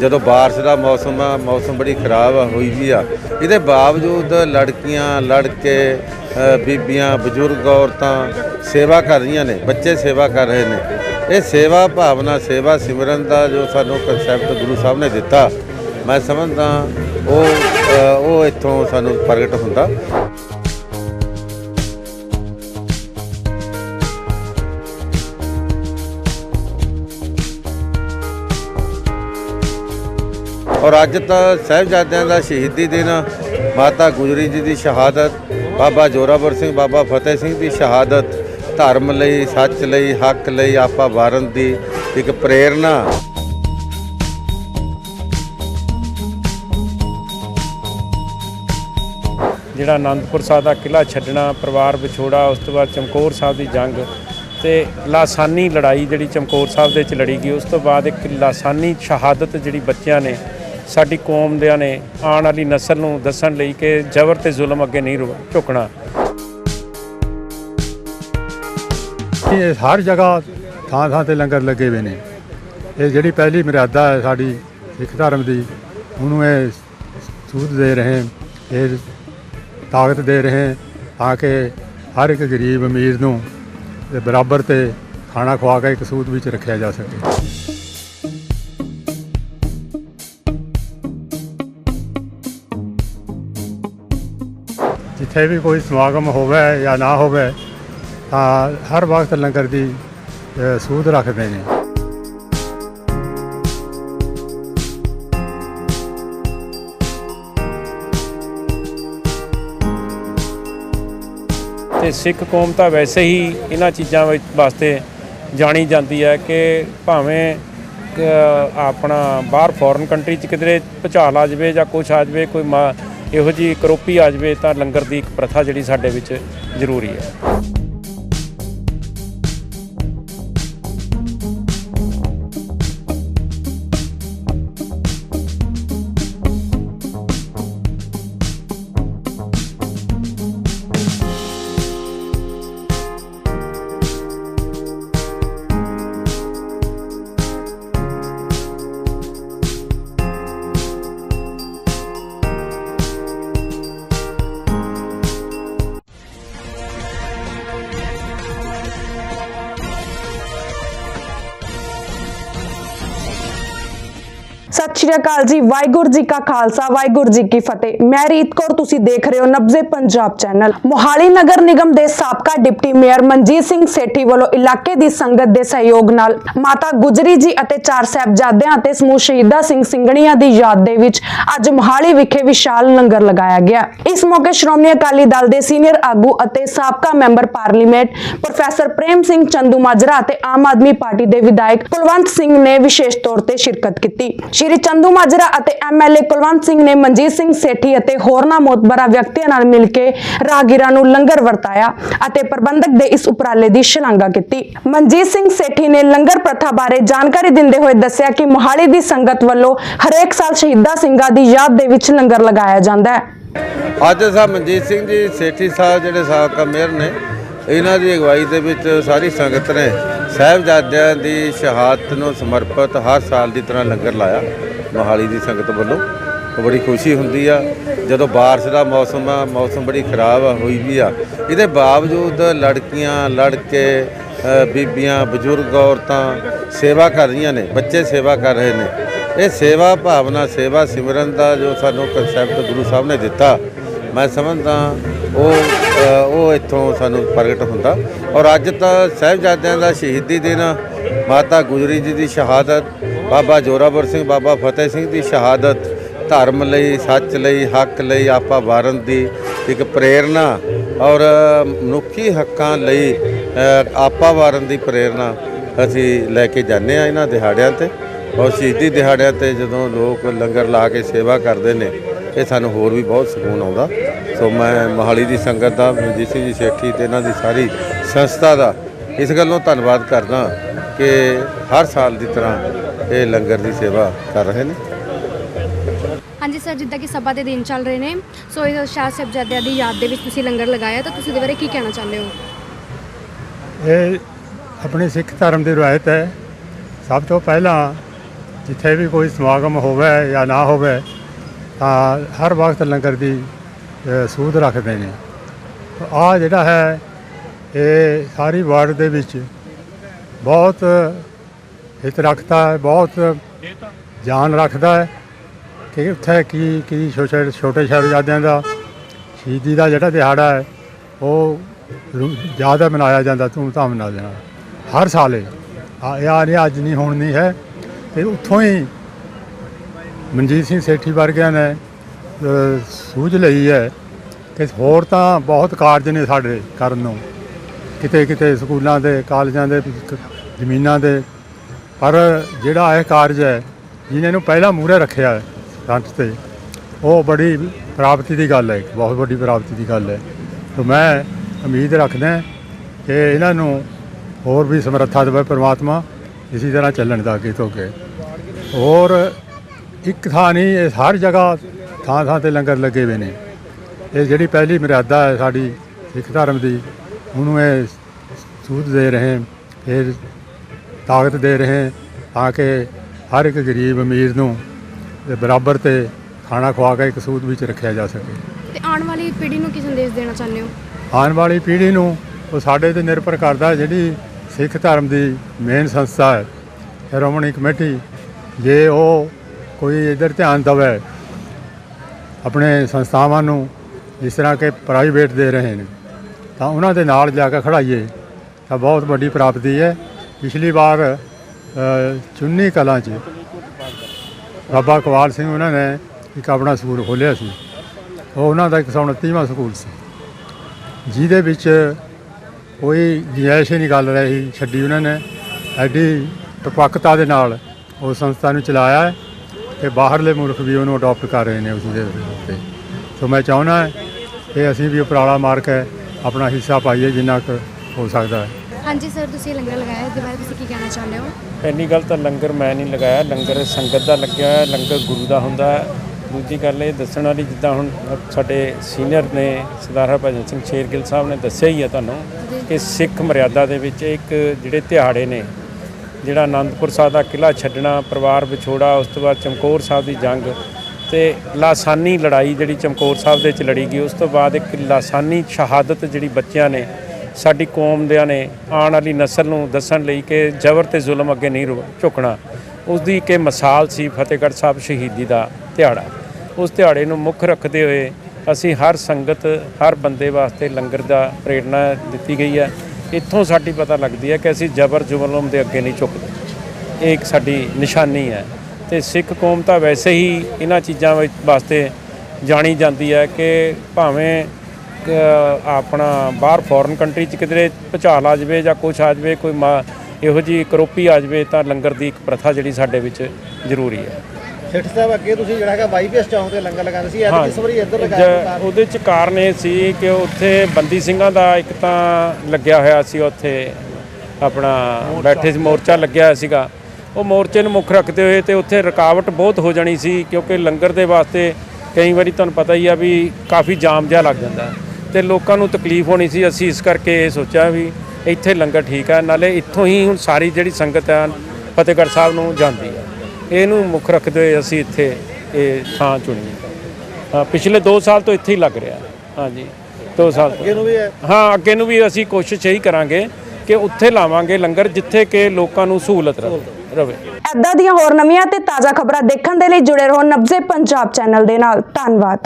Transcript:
ਜਦੋਂ ਬਾਰਿਸ਼ ਦਾ ਮੌਸਮ ਆ, ਮੌਸਮ ਬੜੀ ਖਰਾਬ ਆ, ਹੋਈ ਵੀ ਆ। ਇਹਦੇ ਬਾਵਜੂਦ ਲੜਕੀਆਂ ਲੜਕੇ ਬੀਬੀਆਂ, ਬਜ਼ੁਰਗ ਔਰਤਾਂ ਸੇਵਾ ਕਰ ਰਹੀਆਂ ਨੇ, ਬੱਚੇ ਸੇਵਾ ਕਰ ਰਹੇ ਨੇ। ਇਹ ਸੇਵਾ ਭਾਵਨਾ, ਸੇਵਾ ਸਿਮਰਨ ਦਾ ਜੋ ਸਾਨੂੰ ਕਨਸੈਪਟ ਗੁਰੂ ਸਾਹਿਬ ਨੇ ਦਿੱਤਾ, ਮੈਂ ਸਮਝਦਾ ਉਹ ਉਹ ਇੱਥੋਂ ਸਾਨੂੰ ਪ੍ਰਗਟ ਹੁੰਦਾ। ਔਰ ਅੱਜ ਤਾਂ ਸਾਹਿਬਜ਼ਾਦਿਆਂ ਦਾ ਸ਼ਹੀਦੀ ਦਿਨ, ਮਾਤਾ ਗੁਜਰੀ ਜੀ ਦੀ ਸ਼ਹਾਦਤ, ਬਾਬਾ ਜੋਰਾਵਰ ਸਿੰਘ, ਬਾਬਾ ਫਤਿਹ ਸਿੰਘ ਦੀ ਸ਼ਹਾਦਤ, ਧਰਮ ਲਈ, ਸੱਚ ਲਈ, ਹੱਕ ਲਈ ਆਪਾ ਵਾਰਨ ਦੀ ਇੱਕ ਪ੍ਰੇਰਣਾ। ਜਿਹੜਾ ਆਨੰਦਪੁਰ ਸਾਹਿਬ ਦਾ ਕਿਲਾ ਛੱਡਣਾ, ਪਰਿਵਾਰ ਵਿਛੋੜਾ, ਉਸ ਤੋਂ ਬਾਅਦ ਚਮਕੌਰ ਸਾਹਿਬ ਦੀ ਜੰਗ ਤੇ ਲਾਸਾਨੀ ਲੜਾਈ ਜਿਹੜੀ ਚਮਕੌਰ ਸਾਹਿਬ ਦੇ ਵਿੱਚ ਲੜੀ ਗਈ, ਉਸ ਤੋਂ ਬਾਅਦ ਇੱਕ ਲਾਸਾਨੀ ਸ਼ਹਾਦਤ ਜਿਹੜੀ ਬੱਚਿਆਂ ਨੇ ਸਾਡੀ ਕੌਮ ਦਿਆਂ ਨੇ ਆਉਣ ਵਾਲੀ ਨਸਲ ਨੂੰ ਦੱਸਣ ਲਈ ਕਿ ਜ਼ਬਰ ਤੇ ਜ਼ੁਲਮ ਅੱਗੇ ਨਹੀਂ ਰੁ- ਝੁਕਣਾ। ਇਹ ਹਰ ਜਗ੍ਹਾ ਥਾਂ ਥਾਂ ਤੇ ਲੰਗਰ ਲੱਗੇ ਹੋਏ ਨੇ। ਇਹ ਜਿਹੜੀ ਪਹਿਲੀ ਮਰਿਆਦਾ ਹੈ ਸਾਡੀ ਸਿੱਖ ਧਰਮ ਦੀ, ਉਹਨੂੰ ਇਹ ਸੂਤ ਦੇ ਰਹੇ, ਇਹ ਤਾਕਤ ਦੇ ਰਹੇ ਤਾਂ ਕਿ ਹਰ ਇੱਕ ਗਰੀਬ ਅਮੀਰ ਨੂੰ ਬਰਾਬਰ ਤੇ ਖਾਣਾ ਖਵਾ ਕੇ ਇੱਕ ਸੂਤ ਵਿੱਚ ਰੱਖਿਆ ਜਾ ਸਕੇ। ਜਿੱਥੇ ਵੀ ਕੋਈ ਸਮਾਗਮ ਹੋਵੇ ਜਾਂ ਨਾ ਹੋਵੇ ਤਾਂ ਹਰ ਵਕਤ ਲੰਗਰ ਦੀ ਅ, ਸੂਧ ਰੱਖਦੇ ਨੇ। ਤੇ ਸਿੱਖ ਕੌਮ ਤਾਂ ਵੈਸੇ ਹੀ ਇਹਨਾਂ ਚੀਜ਼ਾਂ ਵਿੱਚ ਵਾਸਤੇ ਜਾਣੀ ਜਾਂਦੀ ਹੈ ਕਿ ਭਾਵੇਂ ਆਪਣਾ ਬਾਹਰ ਫੋਰਨ ਕੰਟਰੀ 'ਚ ਕਿਧਰੇ ਭੁਚਾਲ ਆ ਜਾਵੇ ਜਾਂ ਕੁਛ ਆ ਜਾਵੇ ਕੋਈ ਮਾ- ਇਹੋ ਜੀ ਕਰੋਪੀ ਆ ਜਾਵੇ ਤਾਂ ਲੰਗਰ ਦੀ ਇੱਕ ਪ੍ਰਥਾ ਜਿਹੜੀ ਸਾਡੇ ਵਿੱਚ ਜ਼ਰੂਰੀ ਹੈ। ਸ਼੍ਰੀ ਅਕਾਲ ਜੀ, ਵਾਹਿਗੁਰੂ ਜੀ ਕਾ ਖਾਲਸਾ, ਵਾਹਿਗੁਰੂ ਜੀ ਕੀ ਫਤਿਹ। ਮੈਂ ਰੀਤ ਕੌਰ, ਤੁਸੀਂ ਦੇਖ ਰਹੇ ਹੋ ਨਬਜ਼ੇ ਪੰਜਾਬ ਚੈਨਲ। ਮੋਹਾਲੀ ਨਗਰ ਨਿਗਮ ਦੇ ਸਾਬਕਾ ਡਿਪਟੀ ਮੇਅਰ ਮਨਜੀਤ ਸਿੰਘ ਸੇਠੀ ਵੱਲੋਂ ਇਲਾਕੇ ਦੀ ਸੰਗਤ ਦੇ ਸਹਿਯੋਗ ਨਾਲ ਮਾਤਾ ਗੁਜਰੀ ਜੀ ਅਤੇ ਚਾਰ ਸਾਹਿਬਜ਼ਾਦਿਆਂ ਅਤੇ ਸਮੂਹ ਸ਼ਹੀਦਾ ਸਿੰਘ ਸਿੰਘਣੀਆਂ ਦੀ ਯਾਦ ਦੇ ਵਿੱਚ ਅੱਜ ਮੋਹਾਲੀ ਵਿਖੇ ਵਿਸ਼ਾਲ ਲੰਗਰ ਲਗਾਇਆ ਗਿਆ। ਇਸ ਮੌਕੇ ਸ਼੍ਰੋਮਣੀ ਅਕਾਲੀ ਦਲ ਦੇ ਸੀਨੀਅਰ ਆਗੂ ਅਤੇ ਸਾਬਕਾ member parliament professor Prem Singh Chandu Majra ਅਤੇ ਆਮ ਆਦਮੀ ਪਾਰਟੀ ਦੇ ਵਿਧਾਇਕ ਕੁਲਵੰਤ ਸਿੰਘ ਨੇ ਵਿਸ਼ੇਸ਼ ਤੌਰ ਤੇ ਸ਼ਿਰਕਤ ਕੀਤੀ। ਸ਼੍ਰੀ ਚੰਦੂ ਮਾਜਰਾ ਅਤੇ ਐਮਐਲਏ ਕੁਲਵੰਤ ਸਿੰਘ ਨੇ ਮਨਜੀਤ ਸਿੰਘ ਸੇਠੀ ਅਤੇ ਹੋਰਨਾਂ ਮੋਤਬਰਾ ਵਿਅਕਤੀਆਂ ਨਾਲ ਮਿਲ ਕੇ ਰਾਹਗੀਰਾਂ ਨੂੰ ਲੰਗਰ ਵਰਤਾਇਆ ਅਤੇ ਪ੍ਰਬੰਧਕ ਦੇ ਇਸ ਉਪਰਾਲੇ ਦੀ ਸ਼ਲਾਘਾ ਕੀਤੀ। ਮਨਜੀਤ ਸਿੰਘ ਸੇਠੀ ਨੇ ਲੰਗਰ ਪ੍ਰਥਾ ਬਾਰੇ ਜਾਣਕਾਰੀ ਦਿੰਦੇ ਹੋਏ ਦੱਸਿਆ ਕਿ ਮੋਹਾਲੀ ਦੀ ਸੰਗਤ ਵੱਲੋਂ ਹਰੇਕ ਸਾਲ ਸ਼ਹੀਦਾਂ ਸਿੰਘਾਂ ਦੀ ਯਾਦ ਦੇ ਵਿੱਚ ਲੰਗਰ ਲਗਾਇਆ ਜਾਂਦਾ ਹੈ। ਅੱਜ ਸਾਹਿਬ ਮਨਜੀਤ ਸਿੰਘ ਜੀ ਸੇਠੀ ਸਾਹਿਬ ਜਿਹੜੇ ਸਾਬਕਾ ਮੇਅਰ ਨੇ ਇਹਨਾਂ ਦੀ ਅਗਵਾਈ ਦੇ ਵਿੱਚ ਸਾਰੀ ਸੰਗਤ ਨੇ ਸਾਹਿਬਜ਼ਾਦਿਆਂ ਦੀ ਸ਼ਹਾਦਤ ਨੂੰ ਸਮਰਪਿਤ ਹਰ ਸਾਲ ਦੀ ਤਰ੍ਹਾਂ ਲੰਗਰ ਲਾਇਆ, ਮੋਹਾਲੀ ਦੀ ਸੰਗਤ ਵੱਲੋਂ। ਬੜੀ ਖੁਸ਼ੀ ਹੁੰਦੀ ਆ, ਜਦੋਂ ਬਾਰਿਸ਼ ਦਾ ਮੌਸਮ ਆ, ਮੌਸਮ ਬੜੀ ਖਰਾਬ ਆ, ਹੋਈ ਵੀ ਆ। ਇਹਦੇ ਬਾਵਜੂਦ ਲੜਕੀਆਂ, ਲੜਕੇ ਬੀਬੀਆਂ, ਬਜ਼ੁਰਗ ਔਰਤਾਂ ਸੇਵਾ ਕਰ ਰਹੀਆਂ ਨੇ, ਬੱਚੇ ਸੇਵਾ ਕਰ ਰਹੇ ਨੇ। ਇਹ ਸੇਵਾ ਭਾਵਨਾ, ਸੇਵਾ ਸਿਮਰਨ ਦਾ ਜੋ ਸਾਨੂੰ ਕਨਸੈਪਟ ਗੁਰੂ ਸਾਹਿਬ ਨੇ ਦਿੱਤਾ, ਮੈਂ ਸਮਝਦਾ ਉਹ ਉਹ ਇੱਥੋਂ ਸਾਨੂੰ ਪ੍ਰਗਟ ਹੁੰਦਾ। ਔਰ ਅੱਜ ਤਾਂ ਸਾਹਿਬਜ਼ਾਦਿਆਂ ਦਾ ਸ਼ਹੀਦੀ ਦਿਨ, ਮਾਤਾ ਗੁਜਰੀ ਜੀ ਦੀ ਸ਼ਹਾਦਤ, ਬਾਬਾ ਜੋਰਾਵਰ ਸਿੰਘ, ਬਾਬਾ ਫਤਿਹ ਸਿੰਘ ਦੀ ਸ਼ਹਾਦਤ, ਧਰਮ ਲਈ, ਸੱਚ ਲਈ, ਹੱਕ ਲਈ ਆਪਾ ਵਾਰਨ ਦੀ ਇੱਕ ਪ੍ਰੇਰਣਾ ਔਰ ਮਨੁੱਖੀ ਹੱਕਾਂ ਲਈ ਆਪਾ ਵਾਰਨ ਦੀ ਪ੍ਰੇਰਣਾ ਅਸੀਂ ਲੈ ਕੇ ਜਾਂਦੇ ਆ ਇਹਨਾਂ ਦਿਹਾੜਿਆਂ ਤੇ। ਔਰ ਸ਼ਹੀਦੀ ਦਿਹਾੜਿਆਂ ਤੇ ਜਦੋਂ ਲੋਕ ਲੰਗਰ ਲਾ ਕੇ ਸੇਵਾ ਕਰਦੇ ਨੇ, ਇਹ ਸਾਨੂੰ ਹੋਰ ਵੀ ਬਹੁਤ ਸਕੂਨ ਆਉਂਦਾ। ਸੋ ਮੈਂ ਮੋਹਾਲੀ ਦੀ ਸੰਗਤ ਦਾ ਮਨਜੀਤ ਸਿੰਘ ਜੀ ਸੇਠੀ ਤੇ ਇਹਨਾਂ ਦੀ ਸਾਰੀ ਸੰਸਥਾ ਦਾ ਇਸ ਗੱਲੋਂ ਧੰਨਵਾਦ ਕਰਦਾ ਕਿ ਹਰ ਸਾਲ ਦੀ ਤਰ੍ਹਾਂ ਇਹ ਲੰਗਰ ਦੀ ਸੇਵਾ ਕਰ ਰਹੇ ਨੇ। ਹਾਂਜੀ ਸਰ ਜਿੱਦਾਂ ਕਿ ਸਭਾ ਦੇ ਦਿਨ ਚੱਲ ਰਹੇ ਨੇ ਸੋ ਇਹ ਸ਼ਾਹ ਸਾਹਿਬਜ਼ਾਦਿਆਂ ਦੀ ਯਾਦ ਦੇ ਵਿੱਚ ਤੁਸੀਂ ਲੰਗਰ ਲਗਾਇਆ ਤਾਂ ਤੁਸੀਂ ਇਹਦੇ ਬਾਰੇ ਕੀ ਕਹਿਣਾ ਚਾਹੁੰਦੇ ਹੋ? ਇਹ ਆਪਣੀ ਸਿੱਖ ਧਰਮ ਦੀ ਰਵਾਇਤ ਹੈ। ਸਭ ਤੋਂ ਪਹਿਲਾਂ ਜਿੱਥੇ ਵੀ ਕੋਈ ਸਮਾਗਮ ਹੋਵੇ ਜਾਂ ਨਾ ਹੋਵੇ ਤਾਂ ਹਰ ਵਕਤ ਲੰਗਰ ਦੀ ਸੂਦ ਰੱਖਦੇ ਨੇ। ਆ ਜਿਹੜਾ ਹੈ, ਇਹ ਸਾਰੀ ਵਾਰਡ ਦੇ ਵਿੱਚ ਬਹੁਤ ਹਿੱਤ ਰੱਖਦਾ ਹੈ, ਬਹੁਤ ਜਾਨ ਰੱਖਦਾ ਹੈ ਕਿ ਉੱਥੇ ਕੀ ਕੀ ਛੋਟੇ ਛੋਟੇ ਸਾਹਿਬਜ਼ਾਦਿਆਂ ਦਾ, ਸ਼ਹੀਦੀ ਦਾ ਜਿਹੜਾ ਦਿਹਾੜਾ ਹੈ, ਉਹ ਰੂ- ਜ਼ਿਆਦਾ ਮਨਾਇਆ ਜਾਂਦਾ ਧੂਮਧਾਮ ਨਾਲ ਦੇ ਹਰ ਸਾਲ ਇਹ ਆ ਇਹ ਨਹੀਂ ਅੱਜ ਨਹੀਂ, ਹੁਣ ਨਹੀਂ ਹੈ। ਤੇ ਉੱਥੋਂ ਹੀ ਮਨਜੀਤ ਸਿੰਘ ਸੇਠੀ ਵਰਗਿਆਂ ਨੇ ਸੂਝ ਲਈ ਹੈ ਕਿ ਹੋਰ ਤਾਂ ਬਹੁਤ ਕਾਰਜ ਨੇ ਸਾਡੇ ਕਰਨ ਨੂੰ। ਕਿਤੇ ਕਿਤੇ ਸਕੂਲਾਂ ਦੇ, ਕਾਲਜਾਂ ਦੇ, ਜ਼ਮੀਨਾਂ ਦੇ। ਪਰ ਜਿਹੜਾ ਇਹ ਕਾਰਜ ਹੈ, ਜਿਹਨੇ ਨੂੰ ਪਹਿਲਾਂ ਮੂਹਰੇ ਰੱਖਿਆ ਹੈ ਫਰੰਟ ਤੇ, ਉਹ ਬੜੀ ਪ੍ਰਾਪਤੀ ਦੀ ਗੱਲ ਹੈ, ਬਹੁਤ ਵੱਡੀ ਪ੍ਰਾਪਤੀ ਦੀ ਗੱਲ ਹੈ। ਤੇ ਮੈਂ ਉਮੀਦ ਰੱਖਦਾ ਕਿ ਇਹਨਾਂ ਨੂੰ ਹੋਰ ਵੀ ਸਮਰੱਥਾ ਦੇਵੇ ਪ੍ਰਮਾਤਮਾ, ਇਸੇ ਤਰ੍ਹਾਂ ਚੱਲਣ ਦਾ ਅੱਗੇ ਤੋਂ ਅੱਗੇ। ਹੋਰ ਇੱਕ ਥਾਂ ਨਹੀਂ ਹਰ ਜਗ੍ਹਾ ਥਾਂ ਥਾਂ ਤੇ ਲੰਗਰ ਲੱਗੇ ਹੋਏ ਨੇ। ਇਹ ਜਿਹੜੀ ਪਹਿਲੀ ਮਰਿਆਦਾ ਹੈ ਸਾਡੀ ਸਿੱਖ ਧਰਮ ਦੀ ਉਹਨੂੰ ਇਹ ਸੂਧ ਦੇ ਰਹੇ ਫਿਰ ਤਾਕਤ ਦੇ ਰਹੇ ਤਾਂ ਕਿ ਹਰ ਇੱਕ ਗਰੀਬ ਅਮੀਰ ਨੂੰ ਬਰਾਬਰ ਤੇ ਖਾਣਾ ਖਵਾ ਕੇ ਇੱਕ ਸੂਦ ਵਿੱਚ ਰੱਖਿਆ ਜਾ ਸਕੇ। ਤੇ ਆਉਣ ਵਾਲੀ ਪੀੜ੍ਹੀ ਨੂੰ ਕੀ ਸੰਦੇਸ਼ ਦੇਣਾ ਚਾਹੁੰਦੇ ਹੋ? ਆਉਣ ਵਾਲੀ ਪੀੜ੍ਹੀ ਨੂੰ ਉਹ ਸਾਡੇ ਤੇ ਨਿਰਭਰ ਕਰਦਾ ਜਿਹੜੀ ਸਿੱਖ ਧਰਮ ਦੀ ਮੇਨ ਸੰਸਥਾ ਹੈ ਸ਼੍ਰੋਮਣੀ ਕਮੇਟੀ। ਜੇ ਉਹ ਕੋਈ ਇਧਰ ਧਿਆਨ ਦੇਵੇ ਆਪਣੇ ਸੰਸਥਾਵਾਂ ਨੂੰ ਜਿਸ ਤਰ੍ਹਾਂ ਕਿ ਪ੍ਰਾਈਵੇਟ ਦੇ ਰਹੇ ਨੇ, ਤਾਂ ਉਹਨਾਂ ਦੇ ਨਾਲ ਜਾ ਕੇ ਖੜਾਈਏ ਤਾਂ ਬਹੁਤ ਵੱਡੀ ਪ੍ਰਾਪਤੀ ਹੈ। ਪਿਛਲੀ ਵਾਰ ਚੁੰਨੀ ਕਲਾਂ 'ਚ ਬਾਬਾ ਕਵਾਲ ਸਿੰਘ ਉਹਨਾਂ ਨੇ ਇੱਕ ਆਪਣਾ ਸਕੂਲ ਖੋਲ੍ਹਿਆ ਸੀ। ਉਹ ਉਹਨਾਂ ਦਾ 129ਵਾਂ ਸਕੂਲ ਸੀ। ਜਿਹਦੇ ਵਿੱਚ ਕੋਈ ਗੁੰਜਾਇਸ਼ ਹੀ ਨਹੀਂ ਗੱਲ ਰਹੀ ਛੱਡੀ ਉਹਨਾਂ ਨੇ। ਐਡੀ ਟਪਕਤਾ ਦੇ ਨਾਲ ਉਹ ਸੰਸਥਾ ਨੂੰ ਚਲਾਇਆ। ਤੇ ਬਾਹਰਲੇ ਮੁਲਕ ਵੀ ਉਹਨੂੰ ਅਡਾਪਟ ਕਰ ਰਹੇ ਨੇ ਉਸ ਦੇ ਉੱਤੇ। ਸੋ ਮੈਂ ਚਾਹੁੰਦਾ ਹੈ ਕਿ ਅਸੀਂ ਵੀ ਉਪਰਾਲਾ ਮਾਰ ਕੇ ਆਪਣਾ ਹਿੱਸਾ ਪਾਈਏ ਜਿੰਨਾ ਕੁ ਹੋ ਸਕਦਾ ਹੈ। ਹਾਂਜੀ ਸਰ ਤੁਸੀਂ ਲੰਗਰ ਲਗਾਇਆ ਇਸ ਦੇ ਬਾਰੇ ਤੁਸੀਂ ਕੀ ਕਹਿਣਾ ਚਾਹੁੰਦੇ ਹੋ? ਪਹਿਲੀ ਗੱਲ ਤਾਂ ਲੰਗਰ ਮੈਂ ਨਹੀਂ ਲਗਾਇਆ ਲੰਗਰ ਸੰਗਤ ਦਾ ਲੱਗਿਆ ਹੋਇਆ ਲੰਗਰ ਗੁਰੂ ਦਾ ਹੁੰਦਾ ਹੈ। ਦੂਜੀ ਗੱਲ ਇਹ ਦੱਸਣ ਵਾਲੀ ਜਿੱਦਾਂ ਹੁਣ ਸਾਡੇ ਸੀਨੀਅਰ ਨੇ ਸਰਦਾਰ ਹਰਭਜਨ ਸਿੰਘ ਸ਼ੇਰਗਿੱਲ ਸਾਹਿਬ ਨੇ ਦੱਸਿਆ ਹੀ ਹੈ ਤੁਹਾਨੂੰ ਕਿ ਸਿੱਖ ਮਰਿਆਦਾ ਦੇ ਵਿੱਚ ਇੱਕ ਜਿਹੜੇ ਦਿਹਾੜੇ ਨੇ ਜਿਹੜਾ ਆਨੰਦਪੁਰ ਸਾਹਿਬ ਦਾ ਕਿਲਾ ਛੱਡਣਾ, ਪਰਿਵਾਰ ਵਿਛੋੜਾ, ਉਸ ਤੋਂ ਬਾਅਦ ਚਮਕੌਰ ਸਾਹਿਬ ਦੀ ਜੰਗ ਤੇ ਲਾਸਾਨੀ ਲੜਾਈ ਜਿਹੜੀ ਚਮਕੌਰ ਸਾਹਿਬ ਦੇ ਵਿੱਚ ਲੜੀ ਗਈ, ਉਸ ਤੋਂ ਬਾਅਦ ਇੱਕ ਲਾਸਾਨੀ ਸ਼ਹਾਦਤ ਜਿਹੜੀ ਬੱਚਿਆਂ ਨੇ, ਸਾਡੀ ਕੌਮ ਦਿਆਂ ਨੇ ਆਉਣ ਵਾਲੀ ਨਸਲ ਨੂੰ ਦੱਸਣ ਲਈ ਕਿ ਜ਼ਬਰ ਤੇ ਜ਼ੁਲਮ ਅੱਗੇ ਨਹੀਂ ਰੁ- ਝੁਕਣਾ। ਉਸ ਦੀ ਕਿ ਮਿਸਾਲ ਸੀ ਫਤਿਹਗੜ੍ਹ ਸਾਹਿਬ ਸ਼ਹੀਦੀ ਦਾ ਦਿਹਾੜਾ। ਉਸ ਦਿਹਾੜੇ ਨੂੰ ਮੁੱਖ ਰੱਖਦੇ ਹੋਏ ਅਸੀਂ ਹਰ ਸੰਗਤ, ਹਰ ਬੰਦੇ ਵਾਸਤੇ ਲੰਗਰ ਦਾ ਪ੍ਰੇਰਣਾ ਦਿੱਤੀ ਗਈ ਹੈ। ਇੱਥੋਂ ਸਾਡੀ ਪਤਾ ਲੱਗਦੀ ਹੈ ਕਿ ਅਸੀਂ ਜ਼ਬਰ ਜ਼ੁਲਮ ਦੇ ਅੱਗੇ ਨਹੀਂ ਝੁਕਦੇ। ਇਹ ਇੱਕ ਸਾਡੀ ਨਿਸ਼ਾਨੀ ਹੈ। ਤੇ ਸਿੱਖ ਕੌਮ ਤਾਂ ਵੈਸੇ ਹੀ ਇਹਨਾਂ ਚੀਜ਼ਾਂ ਵਿੱਚ ਵਾਸਤੇ ਜਾਣੀ ਜਾਂਦੀ ਹੈ ਕਿ ਭਾਵੇਂ ਆਪਣਾ ਬਾਹਰ ਫੋਰਨ ਕੰਟਰੀ 'ਚ ਕਿਧਰੇ ਭੁਚਾਲ ਆ ਜਾਵੇ ਜਾਂ ਕੁਛ ਆ ਜਾਵੇ, ਕੋਈ ਮਾ- ਇਹੋ ਜੀ ਕਰੋਪੀ ਆ ਜਾਵੇ ਤਾਂ ਲੰਗਰ ਦੀ ਇੱਕ ਪ੍ਰਥਾ ਜਿਹੜੀ ਸਾਡੇ ਵਿੱਚ ਜ਼ਰੂਰੀ ਹੈ। ਸਿੱਠ ਸਾਹਿਬ ਅੱਗੇ ਤੁਸੀਂ ਜਿਹੜਾ ਹੈਗਾ ਵਾਈਪੀਐਸ ਚੌਂਕ ਤੇ ਲੰਗਰ ਲਗਾਉਂਦੇ ਸੀ ਅੱਜ ਇਸ ਵਾਰੀ ਇੱਧਰ ਲਗਾਇਆ ਉਹਦੇ ਚ ਕਾਰਨ ਇਹ ਸੀ ਕਿ ਉੱਥੇ ਬੰਦੀ ਸਿੰਘਾਂ ਦਾ ਇੱਕ ਤਾਂ ਲੱਗਿਆ ਹੋਇਆ ਸੀ ਉੱਥੇ ਆਪਣਾ ਬੈਠੇ ਸੀ ਮੋਰਚਾ ਲੱਗਿਆ ਹੋਇਆ ਸੀਗਾ। ਉਹ ਮੋਰਚੇ ਨੂੰ ਮੁੱਖ ਰੱਖਦੇ ਹੋਏ ਤੇ ਉੱਥੇ ਰੁਕਾਵਟ ਬਹੁਤ ਹੋ ਜਾਣੀ ਸੀ ਕਿਉਂਕਿ ਲੰਗਰ ਦੇ ਵਾਸਤੇ ਕਈ ਵਾਰੀ ਤੁਹਾਨੂੰ ਪਤਾ ਹੀ ਆ ਵੀ ਕਾਫੀ ਜਾਮ ਜਿਹਾ ਲੱਗ ਜਾਂਦਾ। ਤੇ ਲੋਕਾਂ ਨੂੰ ਤਕਲੀਫ ਹੋਣੀ ਸੀ ਅਸੀਂ ਇਸ ਕਰਕੇ ਇਹ ਸੋਚਿਆ ਵੀ ਇੱਥੇ ਲੰਗਰ ਠੀਕ ਹੈ ਨਾਲੇ ਇੱਥੋਂ ਹੀ ਹੁਣ ਸਾਰੀ ਜਿਹੜੀ ਸੰਗਤ ਹੈ ਫਤਿਹਗੜ੍ਹ ਸਾਹਿਬ ਨੂੰ ਜਾਂਦੀ ਹੈ ਇਹਨੂੰ ਮੁੱਖ ਰੱਖਦੇ ਹੋਏ ਅਸੀਂ ਇੱਥੇ ਇਹ ਥਾਂ ਚੁਣੀ ਹੈ। ਪਿਛਲੇ 2 ਸਾਲ ਤੋਂ ਇੱਥੇ ਹੀ ਲੱਗ ਰਿਹਾ। ਹਾਂਜੀ 2 ਸਾਲ ਤੋਂ। ਨੂੰ ਵੀ ਹੈ? ਹਾਂ ਅੱਗੇ ਨੂੰ ਵੀ ਅਸੀਂ ਕੋਸ਼ਿਸ਼ ਇਹੀ ਕਰਾਂਗੇ ਕਿ ਉੱਥੇ ਲਾਵਾਂਗੇ ਲੰਗਰ ਜਿੱਥੇ ਕਿ ਲੋਕਾਂ ਨੂੰ ਸਹੂਲਤ ਰਵੇ। ਐਦਾਂ ਦੀਆਂ ਹੋਰ ਨਵੀਆਂ ਤੇ ਤਾਜ਼ਾ ਖਬਰਾਂ ਦੇਖਣ ਦੇ ਲਈ ਜੁੜੇ ਰਹੋ ਨਬਜ਼ੇ ਪੰਜਾਬ ਚੈਨਲ ਦੇ ਨਾਲ। ਧੰਨਵਾਦ।